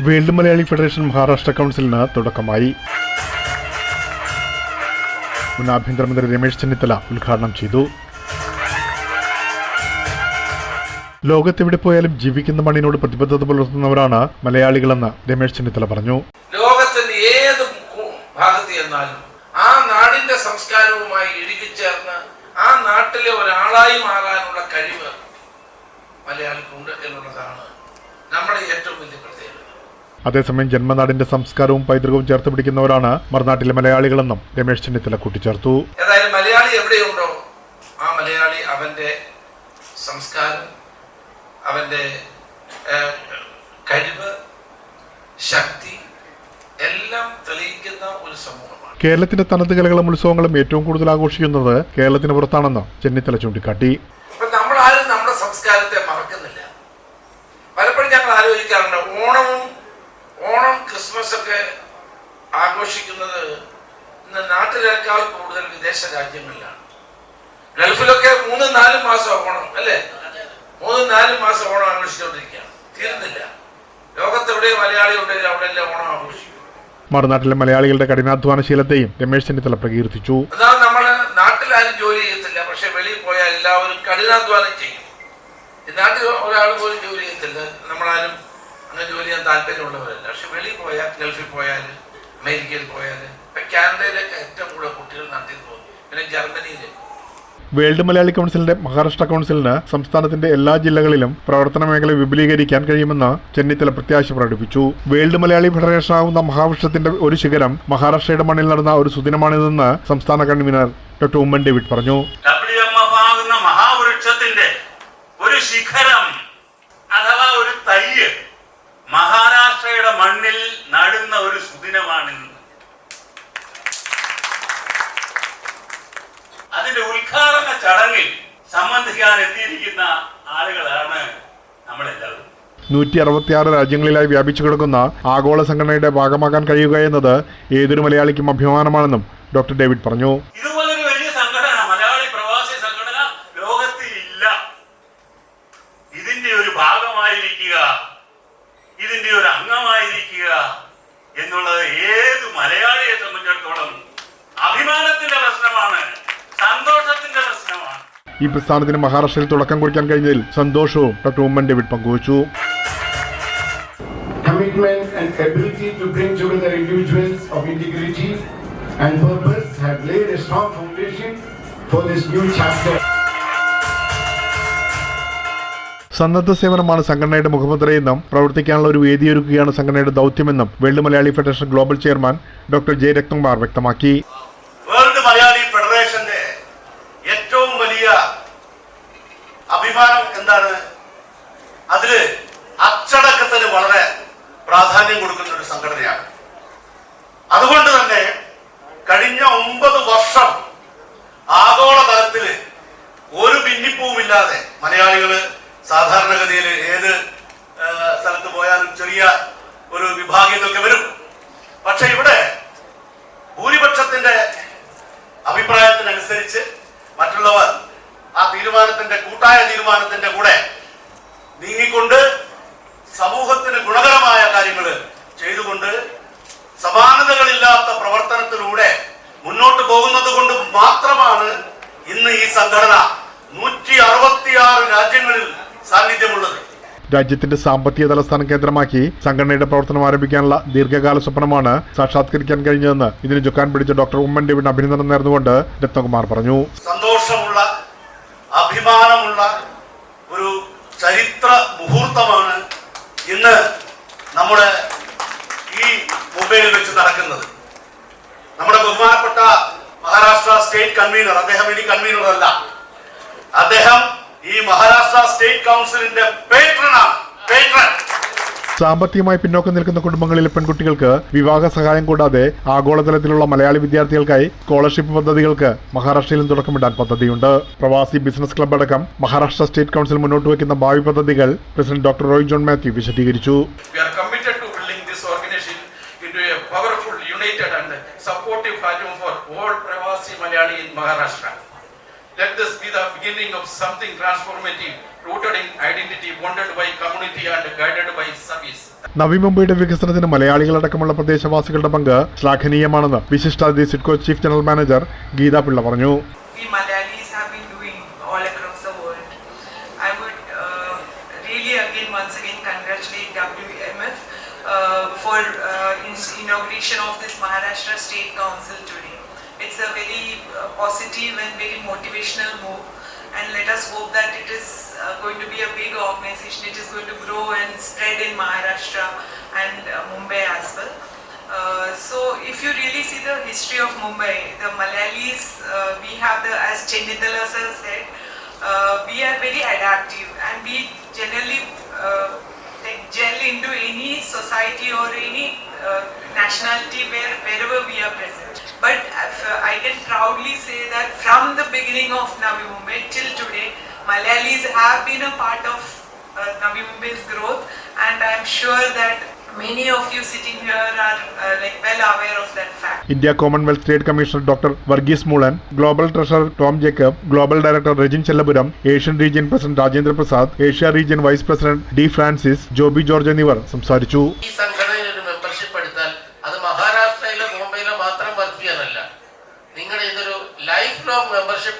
World Malayali federation Maharashtra കൗൺസിലിന് തുടക്കമായി. മുൻ ആഭ്യന്തരമന്ത്രി രമേശ് ചെന്നിത്തല ഉദ്ഘാടനം ചെയ്തു. ലോകത്തെവിടെ പോയാലും ജീവിക്കുന്ന മണ്ണിനോട് പ്രതിബദ്ധത പുലർത്തുന്നവരാണ് മലയാളികളെന്ന് രമേശ് ചെന്നിത്തല പറഞ്ഞു. ലോകത്തിന്റെ ഏത് ഭാഗത്ത് ചെന്നാലും ആ നാടിന്റെ സംസ്കാരവുമായി ഇഴുകിച്ചേർന്ന് ആ നാട്ടിലെ ഒരാളായി മാറാനുള്ള കഴിവ് മലയാളിക്കുണ്ട് എന്നുള്ളതാണ് നമ്മുടെ ഏറ്റവും വലിയ പ്രത്യേകത. അതേസമയം ജന്മനാടിന്റെ സംസ്കാരവും പൈതൃകവും ചേർത്ത് പിടിക്കുന്നവരാണ് മറുനാട്ടിലെ മലയാളികളെന്നും രമേശ് ചെന്നിത്തല കൂട്ടിച്ചേർത്തു. ഏതായാലും മലയാളി എവിടെയുണ്ടോ? ആ മലയാളി അവന്റെ സംസ്കാരം അവന്റെ കഴിവ് ശക്തി എല്ലാം തെളിയിക്കുന്ന ഒരു സമൂഹമാണ്. കേരളത്തിന്റെ തനത് കലകളും ഉത്സവങ്ങളും ഏറ്റവും കൂടുതൽ ആഘോഷിക്കുന്നത് കേരളത്തിന് പുറത്താണെന്ന് ചെന്നിത്തല ചൂണ്ടിക്കാട്ടി. നമ്മൾ ആരും നമ്മുടെ സംസ്കാരത്തെ മറക്കുന്നില്ല. പലപ്പോഴും ഞങ്ങൾ ആലോചിക്കാറുണ്ട് ഓണവും ഓണം ക്രിസ്മസ് ഒക്കെ ആഘോഷിക്കുന്നത് ഇന്ന് നാട്ടിലേക്കാൾ കൂടുതൽ വിദേശ രാജ്യങ്ങളിലാണ്. ഗൾഫിലൊക്കെ മൂന്ന് നാല് മാസം ഓണം അല്ലേ? മൂന്ന് നാല് മാസം ഓണം ആഘോഷിച്ചുകൊണ്ടിരിക്കുകയാണ്. തീർന്നില്ല ലോകത്തെവിടെ മലയാളി ഉണ്ടെങ്കിൽ അവിടെ എല്ലാം ഓണം ആഘോഷിക്കും. മറുനാട്ടിലെ മലയാളികളുടെ കഠിനാധ്വാനശീലത്തെയും രമേശ് ചെന്നിത്തല പ്രകീർത്തിച്ചു. അതാ നമ്മൾ നാട്ടിലാരും ജോലി ചെയ്യത്തില്ല പക്ഷെ വെളിയിൽ പോയാൽ എല്ലാവരും കഠിനാധ്വാനം ചെയ്യും. നാട്ടിൽ ഒരാൾ പോലും ജോലി ചെയ്യത്തില്ല നമ്മളാരും അങ്ങനെ ജോലി ചെയ്യാൻ താല്പര്യമുള്ളവരല്ല. പക്ഷെ വെളിയിൽ പോയാൽ ഗൾഫിൽ പോയാൽ അമേരിക്കയിൽ പോയാൽ ഇപ്പൊ കാനഡയിലൊക്കെ ഏറ്റവും കൂടുതൽ കുട്ടികൾ നടത്തി പോകും പിന്നെ ജർമ്മനിയിൽ വേൾഡ് മലയാളി കൗൺസിലിന്റെ മഹാരാഷ്ട്ര കൗൺസിലിന് സംസ്ഥാനത്തിന്റെ എല്ലാ ജില്ലകളിലും പ്രവർത്തന മേഖല വിപുലീകരിക്കാൻ കഴിയുമെന്ന് ചെന്നിത്തല പ്രത്യാശ പ്രകടിപ്പിച്ചു. വേൾഡ് മലയാളി ഫെഡറേഷൻ ആവുന്ന മഹാവൃക്ഷത്തിന്റെ ഒരു ശിഖരം മഹാരാഷ്ട്രയുടെ മണ്ണിൽ നടന്ന ഒരു സുദിനമാണിതെന്ന് സംസ്ഥാന കൺവീനർ ഡോക്ടർ ഉമ്മൻ ഡേവിഡ് പറഞ്ഞു മഹാവൃക്ഷത്തിന്റെ ഒരു ശിഖരം മഹാരാഷ്ട്രയുടെ മണ്ണിൽ നടുന്ന ഒരു സുദിനമാണ് അതിന്റെ ഉദ്ഘാടന ചടങ്ങിൽ സംബന്ധിക്കാൻ എത്തിയിരിക്കുന്ന ആളുകളാണ് നമ്മളെല്ലാവരും. നൂറ്റി അറുപത്തിയാറ് രാജ്യങ്ങളിലായി വ്യാപിച്ചു കിടക്കുന്ന ആഗോള സംഘടനയുടെ ഭാഗമാകാൻ കഴിയുക എന്നത് ഏതൊരു മലയാളിക്കും അഭിമാനമാണെന്നും ഡോക്ടർ ഡേവിഡ് പറഞ്ഞു. ഇതുപോലൊരു വലിയ സംഘടന മലയാളി പ്രവാസി സംഘടന ലോകത്തിൽ ഇല്ല ഇതിന്റെ ഒരു ഭാഗമായിരിക്കുക ഇതിന്റെ ഒരു അംഗമായിരിക്കുക എന്നുള്ളത് ഏത് മലയാളിയെ സംബന്ധിച്ചിടത്തോളം അഭിമാനത്തിന്റെ പ്രശ്നമാണ് സന്തോഷത്തിന്റെ പ്രശ്നമാണ് ഈ പ്രസ്ഥാനത്തിന് മഹാരാഷ്ട്രയിൽ തുടക്കം കുറിക്കാൻ കഴിഞ്ഞതിൽ സന്തോഷവും ഡോക്ടർ ഉമ്മൻ ഡേവിഡ് പങ്കുവച്ചു commitment and ability to bring together individuals of integrity and purpose have laid a strong foundation for this new chapter. സന്നദ്ധ സേവനമാണ് സംഘടനയുടെ മുഖമുദ്രയെന്നും പ്രവർത്തിക്കാനുള്ള ഒരു വേദിയൊരുക്കുകയാണ് സംഘടനയുടെ ദൗത്യമെന്നും World Malayali Federation global chairman doctor J Ratnakumar വ്യക്തമാക്കി. വേൾഡ് മലയാളി ഫെഡറേഷന്റെ ഏറ്റവും വലിയ അഭിമാനം എന്താണ്? അതിൽ അച്ചടക്കത്തിന് വളരെ പ്രാധാന്യം കൊടുക്കുന്ന ഒരു സംഘടനയാണ്. അതുകൊണ്ട് തന്നെ കഴിഞ്ഞ ഒമ്പത് വർഷം ആഗോളതലത്തിൽ ഒരു ഭിന്നിപ്പുമില്ലാതെ മലയാളികൾ സാധാരണഗതിയിൽ ഏത് സ്ഥലത്ത് പോയാലും ചെറിയ ഒരു വിഭാഗീയതൊക്കെ വരും. പക്ഷെ ഇവിടെ ഭൂരിപക്ഷത്തിന്റെ അഭിപ്രായത്തിനനുസരിച്ച് മറ്റുള്ളവർ ആ തീരുമാനത്തിന്റെ കൂട്ടായ തീരുമാനത്തിന്റെ കൂടെ നീങ്ങിക്കൊണ്ട് സമൂഹത്തിന് ഗുണകരമായ കാര്യങ്ങൾ ചെയ്തുകൊണ്ട് സമാനതകളില്ലാത്ത പ്രവർത്തനത്തിലൂടെ മുന്നോട്ട് പോകുന്നത് കൊണ്ട് മാത്രമാണ് ഇന്ന് ഈ സംഘടന. നൂറ്റി അറുപത്തിയാറ് രാജ്യങ്ങളിൽ സാന്നിധ്യമുള്ളത്. രാജ്യത്തിന്റെ സാമ്പത്തിക തലസ്ഥാനം കേന്ദ്രമാക്കി സംഘടനയുടെ പ്രവർത്തനം ആരംഭിക്കാനുള്ള ദീർഘകാല സ്വപ്നമാണ് സാക്ഷാത്കരിക്കാൻ കഴിഞ്ഞതെന്ന് ഇതിന് ചുക്കാൻ പിടിച്ച ഡോക്ടർ ഉമ്മൻ ഡേവിഡ് അഭിനന്ദനം നേർന്നുകൊണ്ട് രത്നകുമാർ പറഞ്ഞു. സന്തോഷമുള്ള അഭിമാനമുള്ള ഒരു ചരിത്ര മുഹൂർത്തമാണ് ഇന്ന് നമ്മുടെ ഈ മുംബൈയിൽ വെച്ച് നടക്കുന്നത്. നമ്മുടെ ബഹുമാനപ്പെട്ട മഹാരാഷ്ട്ര സ്റ്റേറ്റ് കൺവീനർ അദ്ദേഹം ഇനി കൺവീനർ അല്ല അദ്ദേഹം ഈ മഹാരാഷ്ട്ര സ്റ്റേറ്റ് കൗൺസിലിന്റെ പേട്രനാണ് പേട്രൻ സാമ്പത്തികമായി പിന്നോക്കം നിൽക്കുന്ന കുടുംബങ്ങളിലെ പെൺകുട്ടികൾക്ക് വിവാഹ സഹായം കൂടാതെ ആഗോളതലത്തിലുള്ള മലയാളി വിദ്യാർത്ഥികൾക്കായി സ്കോളർഷിപ്പ് പദ്ധതികൾക്ക് മഹാരാഷ്ട്രയിലും തുടക്കമിടാൻ പദ്ധതിയുണ്ട്. പ്രവാസി ബിസിനസ് ക്ലബ് അടക്കം മഹാരാഷ്ട്ര സ്റ്റേറ്റ് കൗൺസിൽ മുന്നോട്ട് വയ്ക്കുന്ന ഭാവി പദ്ധതികൾ president doctor Roy John Mathew വിശദീകരിച്ചു. Supportive for all Pravasi Malayali in Maharashtra. Let this be the beginning of something transformative rooted in identity, bonded by community and guided by service. Navi മുംബൈയുടെ വികസനത്തിന് മലയാളികളടക്കമുള്ള പ്രദേശവാസികളുടെ പങ്ക് ശ്ലാഘനീയമാണെന്ന് വിശിഷ്ടാതിഥി SIDCO chief general manager Geetha Pillai പറഞ്ഞു we Malayalis have been doing all across the world. I would uh, really again, once again, congratulate WMF uh, for uh, inauguration of this Maharashtra State Council today. It's a very uh, positive and very motivational move. And let us hope that it is uh, going to be a big organization. It is going to grow and spread in Maharashtra and uh, Mumbai as well. Uh, so if you really see the history of Mumbai, the Malayalis, uh, we have the, as Chenditala sir said, uh, we are very adaptive and we generally uh, gel into any society or any uh, nationality where, wherever we are present. But uh, proudly say that from the beginning of Navi Mumbai till today, Malayalis have been a part of uh, Navi Mumbai's growth, and I am sure that many of you sitting here are uh, like well aware of that fact. India Commonwealth Trade Commissioner Dr. Varghese Moolan Global Treasurer Tom Jacob, Global Director Rajin Chellapuram Asian Region President Rajendra Prasad, Asia Region Vice President D. Francis, Joby George എന്നിവർ സംസാരിച്ചു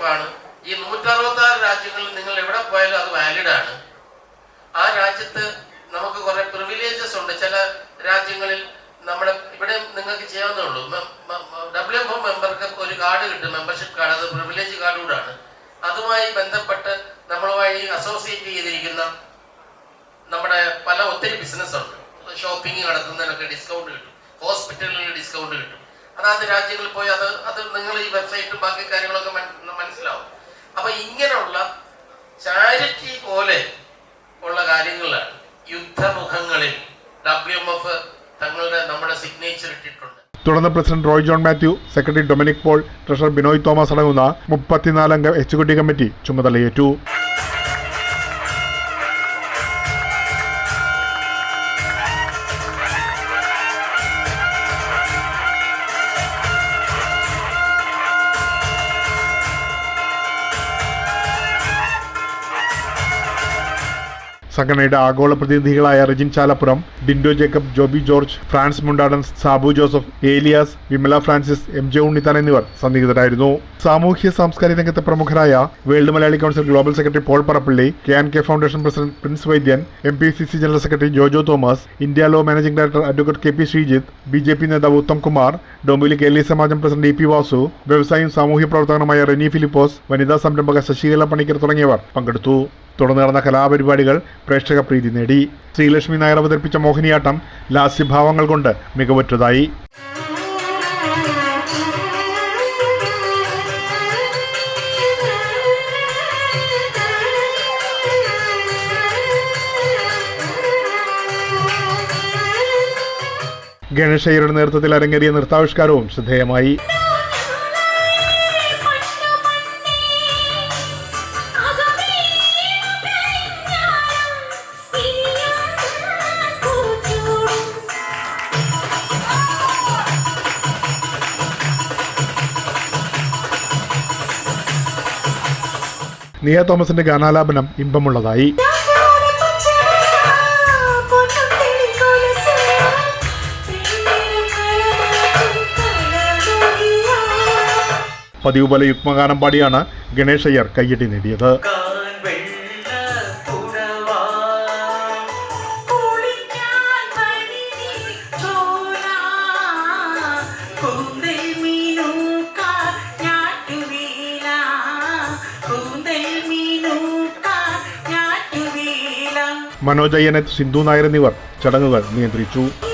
ആണ് ഈ നൂറ്ററുപത്താറ് രാജ്യങ്ങളിൽ നിങ്ങൾ എവിടെ പോയാലും അത് valid ആണ്. ആ രാജ്യത്ത് നമുക്ക് കുറെ പ്രിവിലേജസ് ഉണ്ട്. ചില രാജ്യങ്ങളിൽ നമ്മുടെ ഇവിടെ നിങ്ങൾക്ക് ചെയ്യാവുന്നേ ഉള്ളൂ. ഡബ്ല്യു എഫ് മെമ്പർക്ക് ഒരു കാർഡ് കിട്ടും. മെമ്പർഷിപ്പ് കാർഡ് അത് പ്രിവിലേജ് കാർഡ് കൂടാണ്. അതുമായി ബന്ധപ്പെട്ട് നമ്മളുമായി അസോസിയേറ്റ് ചെയ്തിരിക്കുന്ന നമ്മുടെ പല ഒത്തിരി ബിസിനസ് ഉണ്ട്. ഷോപ്പിംഗ് നടത്തുന്നതിനൊക്കെ ഡിസ്കൗണ്ട് കിട്ടും. ഹോസ്പിറ്റലുകളിൽ ഡിസ്കൗണ്ട് കിട്ടും. അതാത് രാജ്യങ്ങളിൽ പോയി അത് അത് നിങ്ങൾ ഈ വെബ്സൈറ്റും ബാക്കി കാര്യങ്ങളൊക്കെ മനസ്സിലാവും. അപ്പൊ ഇങ്ങനെയുള്ള ചാരിറ്റി പോലെ ഉള്ള കാര്യങ്ങളാണ് യുദ്ധമുഖങ്ങളിൽ ഡബ്ല്യു എം എഫ് തങ്ങളുടെ നമ്മുടെ സിഗ്നേച്ചർ ഇട്ടിട്ടുണ്ട്. തുടർന്ന് president Roy John Mathew secretary Dominic Paul treasurer Binoy Thomas അടങ്ങുന്ന മുപ്പത്തിനാലംഗ എക്സിക്യൂട്ടീവ് കമ്മിറ്റി ചുമതലയേറ്റു. സംഘടനയുടെ ആഗോള പ്രതിനിധികളായ Rijin Chalappuram Dindo Jacob Joby George Francis Mundadan Sabu Joseph Elias Vimala Francis M J Unnithan എന്നിവർ സന്നിഹിതരായിരുന്നു. സാമൂഹ്യ സാംസ്കാരിക രംഗത്തെ പ്രമുഖരായ World Malayali Council global secretary Paul Parappally K and K foundation president Prince Vaidyan M P C C general secretary Jojo Thomas India law managing director advocate K P Sreejith B J P നേതാവ് Uttam Kumar Dombivli Keraliya Samajam president E P Vasu വ്യവസായം സാമൂഹ്യ പ്രവർത്തകനുമായ റെനി ഫിലിപ്പോസ് വനിതാ സംരംഭക ശശികല പണിക്കർ തുടങ്ങിയവർ പങ്കെടുത്തു. തുടർന്ന് നടന്ന കലാപരിപാടികൾ പ്രേക്ഷക പ്രീതി നേടി. ശ്രീലക്ഷ്മി നായർ അവതരിപ്പിച്ച മോഹിനിയാട്ടം ലാസ്യഭാവങ്ങൾ കൊണ്ട് മികവുറ്റതായി. ഗണേശയ്യരുടെ നേതൃത്വത്തിൽ അരങ്ങേറിയ നൃത്താവിഷ്കാരവും ശ്രദ്ധേയമായി. നിയ തോമസിന്റെ ഗാനാലാപനം ഇമ്പമുള്ളതായി. പതിവ് പോലെ യുഗ്മഗാനം പാടിയാണ് ഗണേഷ് അയ്യർ കയ്യടി നേടിയത് മനോജ് അയ്യനെ സിന്ധു നായർ എന്നിവർ ചടങ്ങുകൾ നിയന്ത്രിച്ചു.